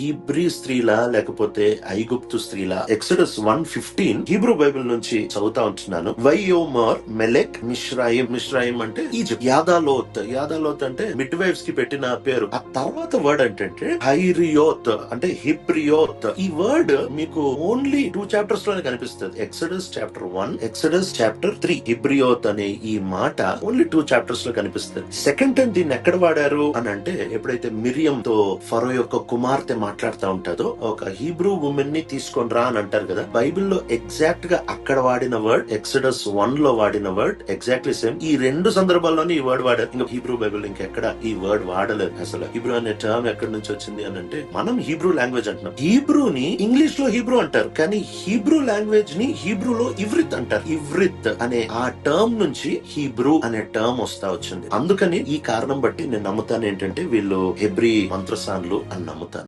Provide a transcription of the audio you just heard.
హీబ్రీ స్త్రీల లేకపోతే ఐగుప్తు స్త్రీల? Exodus one fifteen Hebrew Bible నుంచి చదువుతా ఉంటున్నాను. వైయోమర్ మెలెక్ మిశ్రాయిం మిశ్రాయిం అంటే ఈజిప్ట్. యాదాలోత్. యాదాలోత్ అంటే మిడ్ వైఫ్స్కి పెట్టిన పేరు. ఆ తర్వాత వర్డ్ ఏంటంటే హైరియోత్ అంటే హిబ్రియోత్. ఈ వర్డ్ మీకు ఓన్లీ టూ చాప్టర్స్లోనే కనిపిస్తుంది. Exodus chapter one Exodus chapter three. హిబ్రియోత్ అనే ఈ మాట ఓన్లీ టూ చాప్టర్స్లో కనిపిస్తుంది. సెకండ్ టైం దీన్ని ఎక్కడ వాడారు? అని అంటే ఎప్పుడైతే మిరియం తో ఫరో యొక్క కుమార్తె మాట్లాడుతూ ఉంటుందో ఒక హీబ్రూ ఉమెన్ని తీసుకొని రా అని అంటారు కదా. బైబిల్లో ఎగ్జాక్ట్గా అక్కడ వాడిన వర్డ్ ఎక్సడస్ వన్లో వాడిన వర్డ్ ఎగ్జాక్ట్లీ సేమ్ ఈ రెండు సందర్భాల్లోనే ఈ వర్డ్ వాడారు. ఇంకా హీబ్రూ బైబిల్ ఇంకెక్కడ ఈ వర్డ్ వాడలేదు అసలు. హీబ్రూ అనే టర్మ్ ఎక్కడి నుంచి వచ్చింది అని అంటే మనం హీబ్రూ లాంగ్వేజ్ అంటున్నాం. హీబ్రూని ఇంగ్లీష్లో హీబ్రూ అంటారు. కానీ హీబ్రూ లాంగ్వేజ్ని హీబ్రూలో ఇవ్రిత్ అంటారు. ఇవ్రిత్ అనే ఆ టర్మ్ నుంచి హీబ్రూ అనే టర్మ్ వస్తా వచ్చింది. అందుకని ఈ కారణం బట్టి నేను నమ్ముతాను ఏంటంటే వీళ్ళు హెబ్రీ మంత్రసాన్లు అని నమ్ముతాను